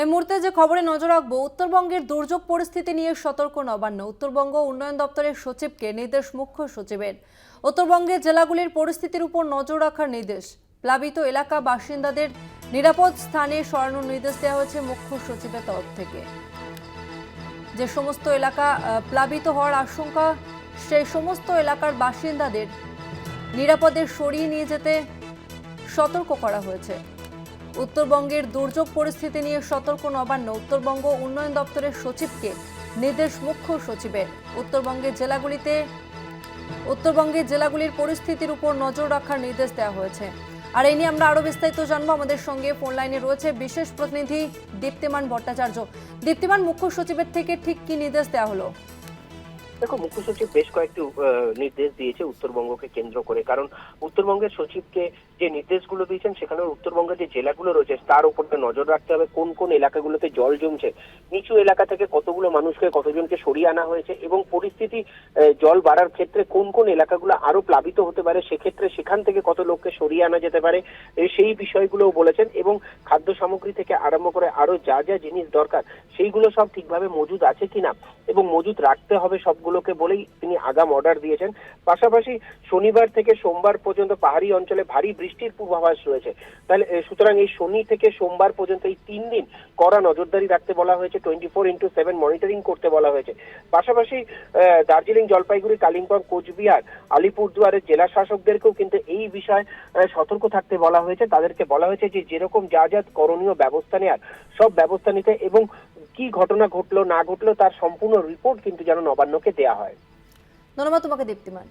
এই মুহূর্তে যে খবরে নজর রাখব, উত্তরবঙ্গের দুর্যোগ পরিস্থিতি নিয়ে সতর্ক নবান্ন। উত্তরবঙ্গ উন্নয়ন দপ্তরের সচিবকে নির্দেশ মুখ্য সচিবের। উত্তরবঙ্গের জেলাগুলির পরিস্থিতির উপর নজর রাখার নির্দেশ। প্লাবিত এলাকা বাসিন্দাদের নিরাপদ স্থানে সরানোর নির্দেশ দেওয়া হয়েছে মুখ্য সচিবের তরফ থেকে। যে সমস্ত এলাকা প্লাবিত হওয়ার আশঙ্কা, সেই সমস্ত এলাকার বাসিন্দাদের নিরাপদে সরিয়ে নিয়ে যেতে সতর্ক করা হয়েছে। উত্তরবঙ্গের দুর্যোগ পরিস্থিতি নিয়ে সতর্ক নবান্ন। উত্তরবঙ্গ উন্নয়ন দপ্তরের সচিবকে নির্দেশ মুখ্য সচিবের। উত্তরবঙ্গের জেলাগুলিতে উত্তরবঙ্গের জেলাগুলির পরিস্থিতির উপর নজর রাখার নির্দেশ দেওয়া হয়েছে। আর এই নিয়ে আমরা আরও বিস্তারিত জানব। আমাদের সঙ্গে ফোন লাইনে রয়েছে বিশেষ প্রতিনিধি দীপ্তিমান ভট্টাচার্য। দীপ্তিমান, মুখ্য সচিবের থেকে ঠিক কি নির্দেশ দেওয়া হলো? দেখো, মুখ্য সচিব বেশ কয়েকটি নির্দেশ দিয়েছে উত্তরবঙ্গকে কেন্দ্র করে। কারণ উত্তরবঙ্গের সচিবকে যে নির্দেশগুলো দিয়েছেন, সেখানে উত্তরবঙ্গের যে জেলাগুলো রয়েছে, তার উপর নজর রাখতে হবে, কোন কোন এলাকাগুলোতে জল জমছে। নিচু এলাকা থেকে কতগুলো মানুষকে, কতজনকে সরিয়ে আনা হয়েছে এবং পরিস্থিতি জল বাড়ার ক্ষেত্রে কোন কোন এলাকাগুলো আরও প্লাবিত হতে পারে, সেক্ষেত্রে সেখান থেকে কত লোককে সরিয়ে আনা যেতে পারে সেই বিষয়গুলোও বলেছেন এবং খাদ্য সামগ্রী থেকে আরম্ভ করে আরও যা যা জিনিস দরকার, সেইগুলো সব ঠিকভাবে মজুদ আছে কিনা। এবং মজুদ রাখতে হবে সবগুলোকে বলেই তিনি আগাম অর্ডার দিয়েছেন। পাশাপাশি শনিবার থেকে সোমবার পর্যন্ত পাহাড়ি অঞ্চলে ভারী বৃষ্টির পূর্বাভাস রয়েছে। তাহলে সুতরাং এই শনি থেকে সোমবার পর্যন্ত এই তিন দিন কড়া নজরদারি রাখতে বলা হয়েছে twenty four into seven monitoring করতে বলা হয়েছে। পাশাপাশি দার্জিলিং জলপাইগুড়ি, কালিম্পং, কোচবিহার, আলিপুরদুয়ারের জেলা শাসকদেরকেও কিন্তু এই বিষয়ে সতর্ক থাকতে বলা হয়েছে। তাদেরকে বলা হয়েছে যে, যেরকম যা যা করণীয় ব্যবস্থা নেওয়ার সব ব্যবস্থা নিতে এবং কি ঘটনা ঘটলো, না ঘটলো তার সম্পূর্ণ রিপোর্ট কিন্তু যেন নবান্নকে দেয়া হয়। ধন্যবাদ তোমাকে দীপ্তিমান।